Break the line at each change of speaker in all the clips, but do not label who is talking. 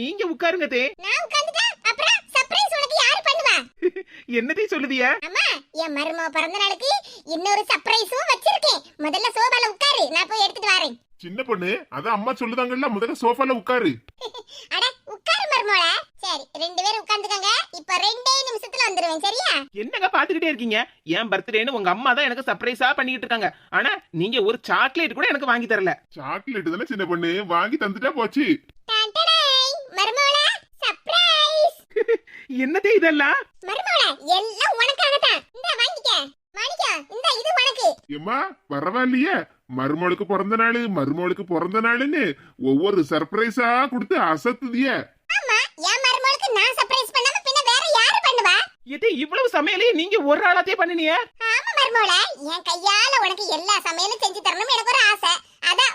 நீங்க உட்காருங்க தே
நான் உட்கார்ந்துட்டா? அப்புறம் சர்ப்ரைஸ் உனக்கு யாரு பண்ணுவா?
என்னதே சொல்லுதியா?
அம்மா என் மருமக பிறந்த நாளுக்கு இன்னொரு சர்ப்ரைஸும் வச்சிருக்கேன். முதல்ல சோபால உட்காரு நான் போய் எடுத்துட்டு வரேன்.
சின்ன பொண்ணு அதான் அம்மா சொல்லுதாங்கல்ல முதல்ல சோஃபால உட்காரு.
அட உட்காரு மருமோள சரி ரெண்டு பேரும் உட்கார்ந்துக்கங்க. இப்ப ரெண்டே நிமிஷத்துல வந்துருவேன் சரியா?
என்னங்க பாத்துக்கிட்டே இருக்கீங்க? என் பர்த்டேன்னு உங்க அம்மா தான் எனக்கு சர்ப்ரைஸா பண்ணிட்டு இருக்காங்க. ஆனா நீங்க ஒரு சாக்லேட் கூட எனக்கு வாங்கி தரல.
சாக்லேட் தானே சின்ன பொண்ணு வாங்கி தந்துட்டா போச்சு.
மருமோள சர்ப்ரைஸ்
என்னதே இதெல்லாம்?
மருமோள எல்லாம் உனக்காக தான் இந்த வாங்கிக்க. மாணிக்கா இந்த இது உனக்கு.
ஏம்மா பரவாயில்லையே மருமகளுக்கு பிறந்த நாள் மருமகளுக்கு பிறந்த நாளுன்னு ஒவ்வொரு சர்ப்ரைஸா கொடுத்து அசத்துதியே.
ஆமா என் மருமகளுக்கு நான் சர்ப்ரைஸ் பண்ணாம பின்ன வேற யாரு பண்ணுவா?
இது இவ்வளவு சமையலையும் நீங்க ஒரு ஆளாத்தே பண்ணினிய?
ஆமா மருமோள என் கையால உனக்கு எல்லா சமையலும் செஞ்சு தரணும் எனக்கு ஒரு ஆசை. அதான்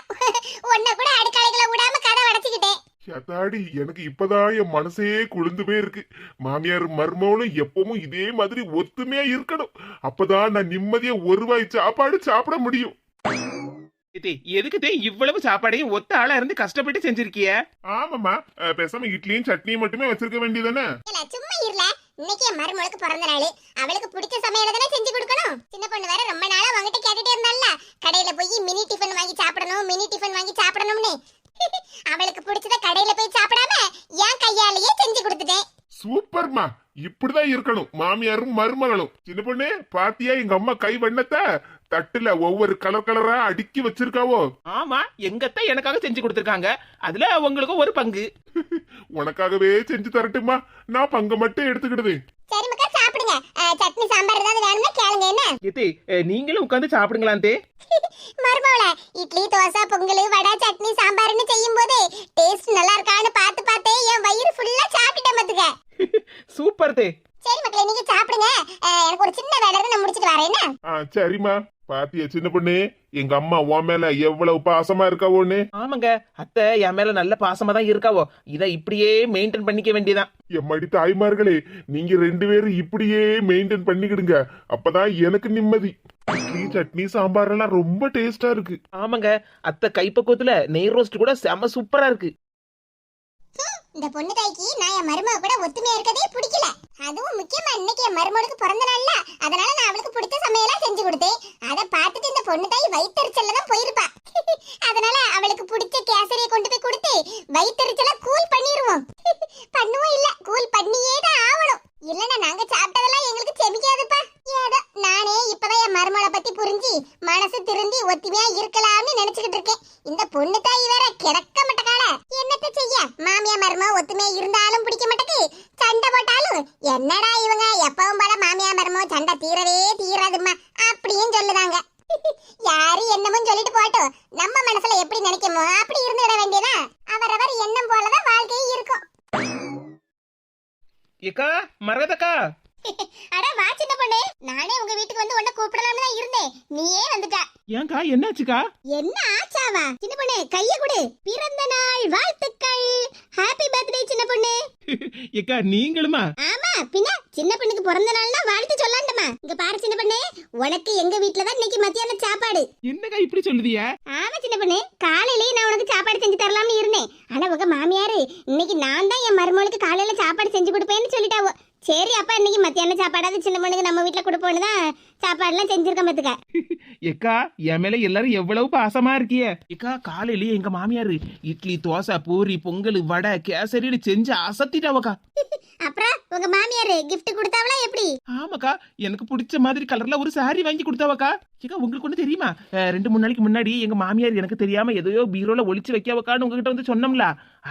உன்னை கூட அடுக்கலைகளை விடாம கதை அடைச்சுக்கிட்டேன்.
அதாடி எனக்கு இப்பதான் என் மனசே குளிர்ந்து போயிருக்கு. மாமியார் மருமகளும் எப்பவும் இதே மாதிரி ஒத்துமையா இருக்கணும். அப்பதான் நான் நிம்மதியா ஒரு வாய் சாப்பாடு சாப்பிட முடியும்.
இது எதுக்குதே இவ்வளவு சாப்பாடையும் ஒத்த ஆளா இருந்து கஷ்டப்பட்டு செஞ்சிருக்கிய?
ஆமாம்மா. அஹ், பேசாம இட்லியும் சட்னியும் மட்டுமே வச்சிருக்க வேண்டியதானே
சும்மா இருல. இன்னைக்கு என் மருமகளுக்கு பிறந்த நாள். அவளுக்கு பிடிச்ச சமையல தானே செஞ்சு கொடுக்கணும். சின்ன பொண்ணு வேற ரொம்ப நாளா உங்ககிட்ட கேட்டுட்டே இருந்தால கடையில போய் மினி டிஃபன் வாங்கி சாப்பிடணும் மினி டிஃபன் வாங்கி சாப்பிடணும்னு அவளுக்கு பிடிச்சத கடையில போய் சாப்பிடாம என் கையாலேயே செஞ்சு கொடுத்துட்டேன்
சூப்பர்மா இப்படிதான் இருக்கணும். மாமியாரும் மருமகளும். சின்ன பொண்ணு பாத்தியா எங்க அம்மா கை வண்ணத்தை தட்டுல ஒவ்வொரு கலர் கலரா அடுக்கி வச்சிருக்காவோ?
ஆமா எங்கத்தான் எனக்காக செஞ்சு கொடுத்திருக்காங்க. அதுல உங்களுக்கு ஒரு பங்கு.
உனக்காகவே செஞ்சு தரட்டுமா நான் பங்கு மட்டும் எடுத்துக்கிடுது.
சரி மக்கா சாப்பிடுங்க. சட்னி சாம்பார் ஏதாவது வேணும்னா கேளுங்க என்ன?
இது நீங்களும் உட்காந்து சாப்பிடுங்களாம் தே
மருமகள இட்லி தோசை பொங்கல் வடை சட்னி சாம்பார்னு செய்யும் போது டேஸ்ட் நல்லா இருக்கான்னு பார்த்து பார்த்தே என் வயிறு ஃபுல்லா பாத்துக்க
சூப்பர் தே.
சரி மக்களே நீங்க சாப்பிடுங்க. எனக்கு ஒரு சின்ன வேலை இருக்கு நான் முடிச்சிட்டு வரேன் என்ன?
ஆ சரிம்மா. பாத்தியா சின்ன பொண்ணு? எங்க அம்மா உன் மேல எவ்வளவு பாசமா இருக்காவோன்னு
ஆமாங்க. அத்தை என் மேல நல்ல பாசமா தான் இருக்காவோ. இதை இப்படியே மெயின்டைன் பண்ணிக்க வேண்டியதான்
எம்மாடி தாய்மார்களே நீங்க ரெண்டு பேரும் இப்படியே மெயின்டைன் பண்ணிக்கிடுங்க. அப்பதான் எனக்கு நிம்மதி. இட்லி சட்னி சாம்பார் எல்லாம் ரொம்ப டேஸ்டா இருக்கு.
ஆமாங்க. அத்தை கைப்பக்குவத்துல நெய் ரோஸ்ட் கூட செம சூப்பரா இருக்கு.
இந்த பொண்ணு தாய்க்கு நான் என் மருமக கூட ஒத்துமையா இருக்கதே பிடிக்கல. அதுவும் முக்கியமா இன்னைக்கு என் மருமகளுக்கு பிறந்த நாள்ல. அதனால நான் அவளுக்கு பிடிச்ச சமையலா செஞ்சு கொடுத்தேன். அதை பார்த்துட்டு இந்த பொண்ணு தாய் வயிற்றுச்சல்ல தான் போயிருப்பா. அதனால அவளுக்கு பிடிச்ச கேசரியை கொண்டு போய் கொடுத்து வயிற்றுச்சல கூல் பண்ணிடுவோம். பண்ணுவோம் இல்ல கூல் பண்ணியே தான் ஆகணும். இல்லனா நாங்க சாப்பிட்டதெல்லாம் எங்களுக்கு செமிக்காதுப்பா. ஏதோ நானே இப்பதான் என் மருமகளை பத்தி புரிஞ்சு மனசு திருந்தி ஒத்துமையா இருக்கலாம்னு நினைச்சுக்கிட்டு இருக்கேன் இந்த பொண்ணு தாய் வேற கிடக்க மாட்டக்கால என்னத்த செய்ய மாமியா மருமக ஒத்துமையா இருந்தாலும் பிடிக்க மாட்டேக்கு சண்டை போட்டாலும் என்னடா இவங்க எப்பவும் போல மாமியா மருமக சண்டை தீரவே தீராதும்மா அப்படியும் சொல்லுதாங்க யாரு என்னமோ சொல்லிட்டு போட்டோம் நம்ம மனசுல எப்படி நினைக்கமோ அப்படி இருந்துட வேண்டியதா அவரவர் எண்ணம் போலதான் வாழ்க்கையும் இருக்கும்
ஏக்கா மரகதக்கா
அட வா சின்ன பொண்ணு. நானே உங்க வீட்டுக்கு வந்து உன்னை கூப்பிடலாம்னு தான் இருந்தேன். நீயே வந்துட்ட.
ஏன்க்கா என்னாச்சுக்கா?
என்ன ஆச்சாவா? சின்ன பொண்ணு கைய கொடு. பிறந்த நாள் வாழ்த்துக்கள். ஹாப்பி பர்த்டே சின்ன பொண்ணு.
ஏக்கா நீங்களுமா?
ஆமா பின்ன சின்ன பொண்ணுக்கு பிறந்த நாள்னா வாழ்த்து சொல்லாண்டமா இங்க பாரு சின்ன பொண்ணு உனக்கு எங்க வீட்ல தான் இன்னைக்கு மத்தியானம் சாப்பாடு?
என்னக்கா இப்படி சொல்லுதிய?
ஆமா சின்ன பொண்ணு. காலையிலேயே நான் உனக்கு சாப்பாடு செஞ்சு தரலாம்னு இருந்தேன். ஆனா உங்க மாமியாரு இன்னைக்கு நான் தான் என் மருமகளுக்கு காலையில சாப்பாடு செஞ்சு கொடுப்பேன்னு சொல்லிட்டாவோ சரி அப்ப இன்னைக்கு மத்தியானம் சாப்பாடாவது சின்ன பொண்ணுக்கு நம்ம வீட்ல கொடுப்போன்னு தான் சாப்பாடுலாம் செஞ்சிருக்கேன் பாத்துக்க.
ஏக்கா என் மேல எல்லாரும் எவ்வளவு பாசமா இருக்கிய. ஏக்கா காலையிலேயே எங்க மாமியாரு இட்லி தோசை பூரி பொங்கல் வடை கேசரின்னு செஞ்சு அசத்திட்டாவக்கா.
அப்புறம் உங்க மாமியாரு gift கொடுத்தாவளா எப்படி?
ஆமாக்கா எனக்கு பிடிச்ச மாதிரி கலர்ல ஒரு saree வாங்கி கொடுத்தாவக்கா. ஏக்கா உங்களுக்கு ஒண்ணு தெரியுமா? ரெண்டு மூணு நாளைக்கு முன்னாடி எங்க மாமியார் எனக்கு தெரியாம எதையோ பீரோல ஒளிச்சு வைக்கவக்கான்னு உங்ககிட்ட வந்து சொன்னோம்ல.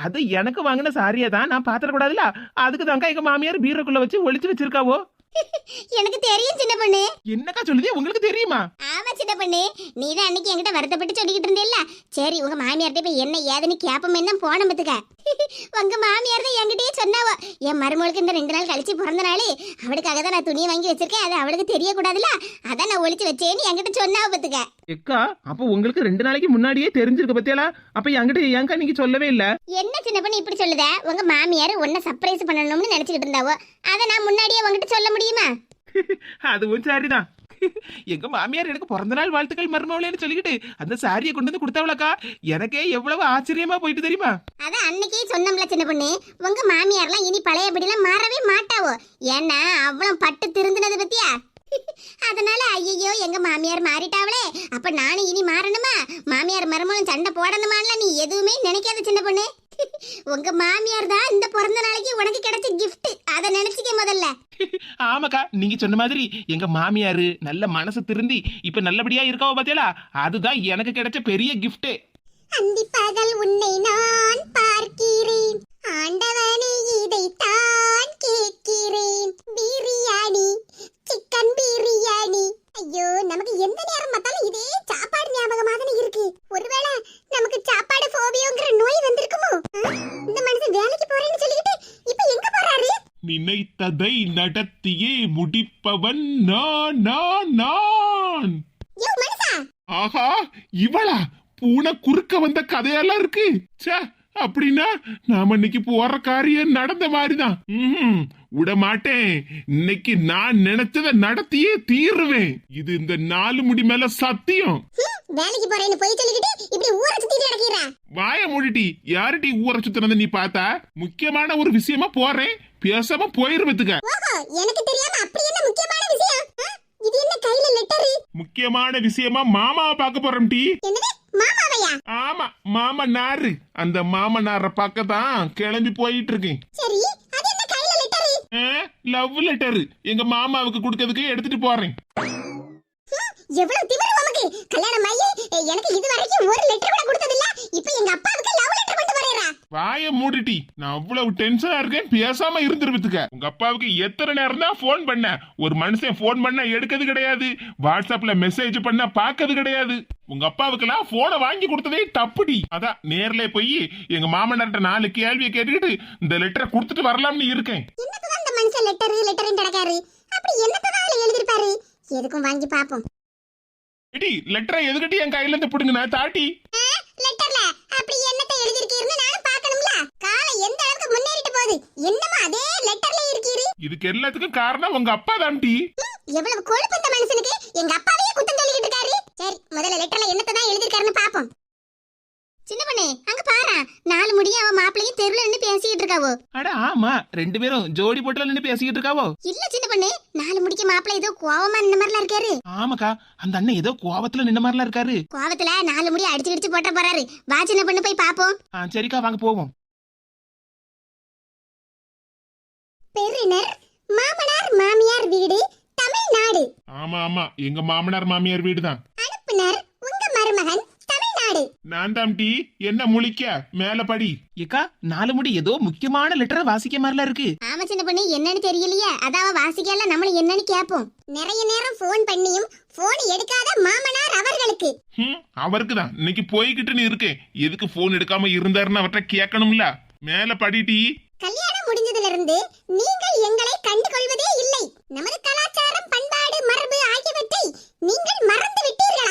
அது எனக்கு வாங்கின சாரியை தான் நான் பாத்திர கூடாதுல அதுக்கு தாங்க எங்க மாமியார் பீரோக்குள்ள வச்சு ஒளிச்சு வச்சிருக்காவோ?
எனக்கு தெரியும் சின்ன பொண்ணு.
என்னக்கா சொல்லுது? உங்களுக்கு தெரியுமா?
ஆமா சின்ன பொண்ணு. நீ தான் அன்னைக்கு என்கிட்ட வருத்தப்பட்டு சொல்லிக்கிட்டு இருந்தேல்ல? சரி உங்க மாமியார்ட்ட போய் என்ன ஏதுன்னு கேப்பமே தான் போன பத்துக்க உங்க மாமியார் தான் என்கிட்டயே சொன்னாவோ என் மருமகளுக்கு இந்த ரெண்டு நாள் கழிச்சு பிறந்த நாள் அவளுக்காக தான் நான் துணியை வாங்கி வச்சிருக்கேன். அது அவளுக்கு தெரியக்கூடாதுல அதான் நான் ஒளிச்சு வச்சேன்னு என்கிட்ட சொன்னாவ பத்துக்க
எக்கா அப்போ உங்களுக்கு ரெண்டு நாளைக்கு முன்னாடியே தெரிஞ்சிருக்கு பத்தியாலா அப்ப என்கிட்ட ஏங்கா நீங்க சொல்லவே இல்ல?
என்ன சின்ன பொண்ணு இப்படி சொல்லுத? உங்க மாமியார் உன்னை சர்ப்ரைஸ் பண்ணணும்னு நினைச்சுக்கிட்டு இருந்தாவோ? அதை நான் முன்னாடியே உங்ககிட்ட சொல்ல முடியுமா?
அதுவும் சரிதான். எங்க மாமியார் எனக்கு பிறந்த நாள் வாழ்த்துக்கள் மருமவளேன்னு சொல்லிக்கிட்டு அந்த சாரியை கொண்டு வந்து கொடுத்தவளக்கா? எனக்கே எவ்வளவு ஆச்சரியமா போயிட்டு தெரியுமா?
அதான் அன்னைக்கே சொன்னோம்ல சின்ன பொண்ணு உங்க மாமியார்லாம் இனி பழையபடிலாம் மாறவே மாட்டாவோ? ஏன்னா அவ்வளவு பட்டு திருந்தினது பத்தியா? அதனால ஐயோ எங்க மாமியார் மாறிட்டாவளே. அப்ப நானும் இனி மாறணுமா? மாமியார் மருமகளும் சண்டை போடணுமான்லாம் நீ எதுவுமே நினைக்காத சின்ன பொண்ணு. உங்க மாமியார் தான் இந்த பிறந்த நாளைக்கு உனக்கு கிடைச்ச gift. அதை நினைச்சுக்க முதல்ல.
ஆமாக்கா நீங்க சொன்ன மாதிரி எங்க மாமியாரு நல்ல மனசு திருந்தி இப்ப நல்லபடியா இருக்காவோ பாத்தியாளா? அதுதான் எனக்கு கிடைச்ச பெரிய கிஃப்டே
அந்தி பகல் உன்னை நான் பார்க்கிறேன். ஆண்டவனே இதைத்தான் கேட்கிறேன். பிரியாணி சிக்கன் பிரியாணி ஐயோ நமக்கு எந்த நேரம் பார்த்தாலும் இதே சாப்பாடு ஞாபகமா தானே இருக்கு. ஒருவேளை நமக்கு சாப்பாடு போபியோங்கிற நோய் வந்திருக்குமோ? இந்த மனுஷன் வேலைக்கு போறேன்னு சொல்லிக்கிட்டு இப்ப எங்க போறாரு?
நினைத்ததை நடத்தியே முடிப்பவன் நான் நான் நான். ஆஹா இவளா? பூனை குறுக்க வந்த கதையெல்லாம் இருக்கு. ச்சே அப்படின்னா நாம இன்னைக்கு போற காரியம் நடந்த மாதிரிதான். ம்ஹும், விட மாட்டேன். இன்னைக்கு நான் நினைச்சதை நடத்தியே தீருவேன். இது இந்த நாலு முடி மேல சத்தியம்.
வேலைக்கு போறேன்னு போய் சொல்லிக்கிட்டு இப்படி ஊரை சுத்திட்டு நடக்கிறா?
வாய மூடிட்டி யாருட்டி ஊரை சுத்துறத நீ பார்த்தா? முக்கியமான ஒரு விஷயமா போறேன். பேசாம போயிருவதுக்க
எனக்கு தெரியாம அப்படி என்ன முக்கியமான விஷயம்? இது என்ன கையில லெட்டரு?
முக்கியமான விஷயமா மாமாவை பார்க்க போறோம் டி
என்னது? மாமாவையா?
ஆமா மாமனாரு. அந்த மாமனார பார்க்க தான் கிளம்பி போயிட்டு இருக்கேன்
சரி அது என்ன கையில லெட்டரு?
Love letter. எங்க மாமாவுக்கு கொடுக்கறதுக்கு எடுத்துட்டு போறேன்.
எவ்வளவு திமிரு உமக்கு. கல்யாணம் ஆகி எனக்கு இது வரைக்கும் ஒரு லெட்டர் கூட கொடுத்ததில்ல. இப்போ எங்க அப்பாவுக்கு
வாய மூடிட்டி. நான் அவ்வளவு டென்ஷனா இருக்கேன் பேசாம இருந்துருவதுக்க உங்க அப்பாவுக்கு எத்தனை நேரம் தான் போன் பண்ண. ஒரு மனுஷன் போன் பண்ண எடுக்கிறது கிடையாது. வாட்ஸ்அப்ல மெசேஜ் பண்ண பாக்கிறது கிடையாது. உங்க அப்பாவுக்கெல்லாம் போனை வாங்கி கொடுத்ததே தப்புடி. அதான் நேர்ல போய் எங்க மாமனார்ட்ட நாலு கேள்வியை கேட்டுக்கிட்டு இந்த லெட்டரை கொடுத்துட்டு வரலாம்னு இருக்கேன்.
மனுஷன் லெட்டர் லெட்டர்னு கிடக்காரு? அப்படி என்னதான் அதுல எழுதிருப்பாரு? எதுக்கும் வாங்கி பாப்போம்.
எடி லெட்டரை எதுக்கிட்டு என் கையில இருந்து பிடுங்க தாட்டி
லெட்டர்ல அப்படி என்னத்தை எழுதிருக்கீர்னு போகுது என்னமோ அதே லெட்டர்ல இருக்கீரு
இதுக்கு எல்லாத்துக்கும் காரணம் உங்க அப்பா தான்டி
ம், எவ்வளவு கொழுப்பு இந்த மனுஷனுக்கு. எங்க அப்பாவையே குத்தம் சொல்லிக்கிட்டு இருக்காரு. சரி முதல்ல லெட்டர்ல என்னத்தை தான் எழுதிருக்காருன்னு பாப்போம். சின்ன பண்ணே அங்க பாரு. நாலு முடியும் அவன் மாப்பிளையும் தெருல நின்னு பேசிக்கிட்டு இருக்காவோ?
அட ஆமா. ரெண்டு பேரும் ஜோடி போட்டுல நின்று பேசிக்கிட்டு இருக்காவோ?
இல்ல சின்ன பண்ணே நாலு முடிக்க மாப்பிள்ளை ஏதோ கோவமா நின்ன மாதிரிலாம் இருக்காரு.
ஆமாக்கா அந்த அண்ணன் ஏதோ கோவத்துல நின்ன மாதிரிலாம் இருக்காரு.
கோவத்துல நாலு முடி அடிச்சு அடிச்சு போட்ட போறாரு. வா சின்ன பண்ணு போய் பாப்போம்.
சரிக்கா வாங்க போவோம்.
பெருனர் மாமனார் மாமியார் வீடு தமிழ்நாடு.
ஆமா ஆமா. எங்க மாமனார் மாமியார் வீடுதான்.
அனுப்புனர் உங்க மருமகன் தமிழ்நாடு.
நான் தான் டி. என்ன முழிக்க மேல படி.
ஏக்கா நாலு முடி ஏதோ முக்கியமான லெட்டரை வாசிக்க மாதிரிலாம் இருக்கு.
ஆமா சின்ன பொண்ணு. என்னன்னு தெரியலையே. அதாவ வாசிக்கல. நம்மள என்னன்னு கேப்போம். நிறைய நேரம் ஃபோன் பண்ணியும் போன் எடுக்காத மாமனார் அவர்களுக்கு.
ஹம், அவருக்கு தான் இன்னைக்கு போய்கிட்டுன்னு இருக்கேன். எதுக்கு போன் எடுக்காம இருந்தாருன்னு அவர்கிட்ட கேட்கணும்ல. மேல படி டி.
கல்யாணம் முடிஞ்சதிலிருந்து நீங்கள் எங்களை கண்டு கொள்வதே இல்லை. நமது கலாச்சாரம் பண்பாடு மரபு ஆகியவற்றை நீங்கள் மறந்து விட்டீர்களா?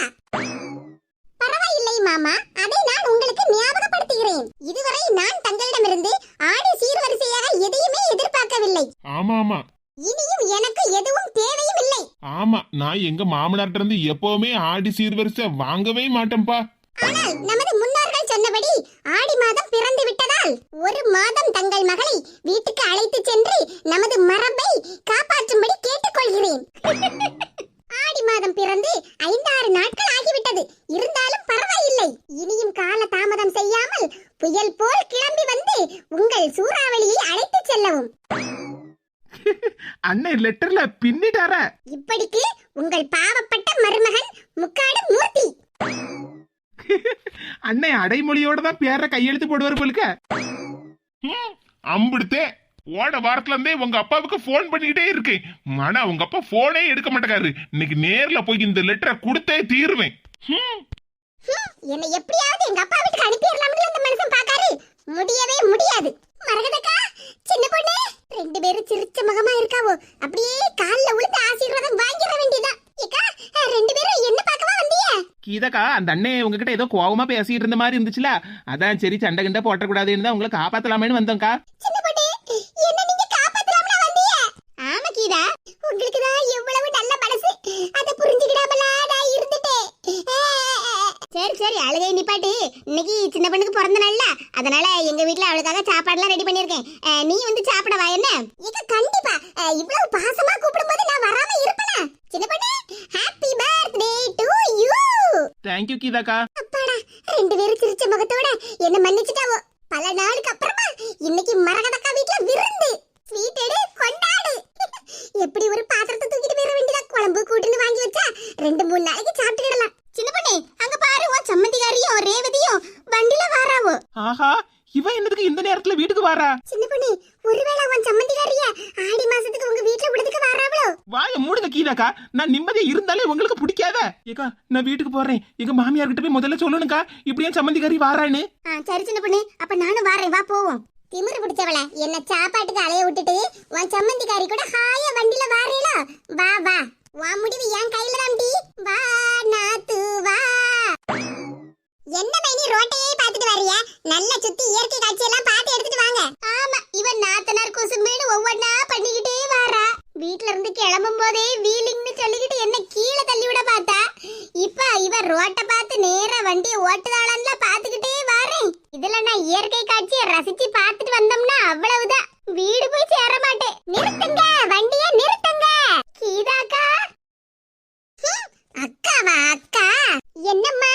பரவாயில்லை மாமா அதை நான் உங்களுக்கு ஞாபகப்படுத்துகிறேன். இதுவரை நான் தங்களிடமிருந்து ஆடி சீர்வரிசையாக எதையுமே எதிர்பார்க்கவில்லை.
ஆமா ஆமா
இனியும் எனக்கு எதுவும் தேவையும் இல்லை.
ஆமா நான் எங்க மாமனார்ட்ட இருந்து எப்பவுமே ஆடி சீர்வரிசை வாங்கவே மாட்டேன்பா
ஆனால் நமது முன்னோர்கள் சொன்னபடி ஆடி மாதம் பிறந்து விட்டதால் ஒரு மாதம் தங்கள் மகளை வீட்டுக்கு அழைத்து சென்று நமது மரபை காப்பாற்றும்படி கேட்டுக்கொள்கிறேன். ஆடி மாதம் பிறந்து ஐந்தாறு நாட்கள் ஆகிவிட்டது. இருந்தாலும் பரவாயில்லை. இனியும் கால தாமதம் செய்யாமல் புயல் போல் கிளம்பி வந்து உங்கள் சூறாவளியை அழைத்து செல்லவும்.
அண்ணன் லெட்டர்ல பின்னிட்டாரா.
இப்படிக்கு உங்கள் பாவப்பட்ட மருமகன் முக்காடு மூர்த்தி.
அண்ணன் அடைமொழியோட தான் பேர கையெழுத்து போடுவார் போலுக்க.
ஹம், அம்பிடுத்தே ஓட வாரத்துல இருந்தே உங்க அப்பாவுக்கு போன் பண்ணிக்கிட்டே இருக்கேன். ஆனா உங்க அப்பா போனே எடுக்க மாட்டேக்காரு. இன்னைக்கு நேர்ல போய் இந்த லெட்டரை கொடுத்தே தீருவேன்.
என்னை எப்படியாவது எங்க அப்பா வீட்டுக்கு அனுப்பிடலாம்னு அந்த மனுஷன் பாக்காரு முடியவே முடியாது. மரகதக்கா சின்ன பொண்ணு ரெண்டு பேரும் சிரிச்ச முகமா இருக்காவோ? அப்படியே கால்ல விழுந்து ஆசீர்வாதம் வாங்கிட வேண்டியதான் ரெண்டு பேரும் என்ன பார்க்கவா வந்தீங்க?
கீதாக்கா அந்த உங்ககிட்ட ஏதோ கோவமா பேசிட்டு இருந்த மாதிரி இருந்துச்சுல? அதான் சரி சண்டை கிண்ட போட்ட கூடாதுன்னு உங்களை காப்பாத்தலாமேன்னு வந்தோம்க்கா
சின்ன பொண்ணு என்ன நீங்க காப்பாத்தலாம்ல வந்தீங்க? ஆமா கீதா. உங்களுக்கு தான் நல்ல மனசு. அத புரிஞ்சுக்கிடாமல நான் இருந்துட்டேன். சரி சரி அழுகை நிப்பாட்டி. இன்னைக்கு சின்ன பொண்ணுக்கு பிறந்த நாள்ல. அதனால எங்க வீட்ல அவளுக்காக சாப்பாடுலாம் ரெடி பண்ணிருக்கேன் நீ வந்து சாப்பிட வா என்ன இது இவ்வளவு பாசமா கூப்பிடும்
தேங்க்யூ கீதாக்கா
அப்பாடா ரெண்டு பேரும் சிரிச்ச முகத்தோட என்ன மன்னிச்சிட்டாவோ. பல நாளுக்கு அப்புறமா இன்னைக்கு மரகதக்கா வீட்ல விருந்து. ஸ்வீட் எடு கொண்டாடு. எப்படி ஒரு பாத்திரத்தை தூக்கிட்டு போயிட வேண்டியதா? குழம்பு கூட்டுன்னு வாங்கி வச்சா ரெண்டு மூணு நாளைக்கு சாப்பிட்டுக்கிடலாம். சின்ன பண்ணி அங்க பாரு உன் சம்மந்திகாரியும் ரேவதியும் வண்டில வாராவோ.
ஆஹா இவ என்னதுக்கு இந்த நேரத்துல வீட்டுக்கு வாரா
சின்ன பண்ணி ஒருவேளை உன் சம்மந்திகாரிய ஆடி மாசத்துக்கு உங்க வீட்ல விடுறதுக்கு வாராவளோ?
வாய மூடுங்க கீதாக்கா. நான் நிம்மதியா இருந்தாலே உங்களுக்கு பிடிக்காத? ஏக்கா நான் வீட்டுக்கு போறேன். எங்க மாமியார் கிட்ட போய் முதல்ல சொல்லணும்க்கா. இப்படியே சம்மந்திக்காரி வாரான்னு.
சரி சின்ன பண்ணி அப்ப நானும் வாரேன் வா போவோம். திமிரு பிடிச்சவள என்ன சாப்பாட்டுக்கு அலைய விட்டுட்டு உன் சம்மந்திக்காரி கூட ஹாயா வண்டில வாரீல வா வா. வா முடிவு என் கையில தான் டி பார்த்து நேரா வண்டியை ஓட்டுதாளான்ல பாத்துக்கிட்டே வாரேன். இதுல நான் இயற்கை காட்சியை ரசிச்சு பார்த்துட்டு வந்தோம்னா அவ்வளவுதான். வீடு போய் சேர மாட்டேன். நிறுத்துங்க வண்டியை நிறுத்துங்க. கீதாக்கா? அக்காவா அக்கா? என்னம்மா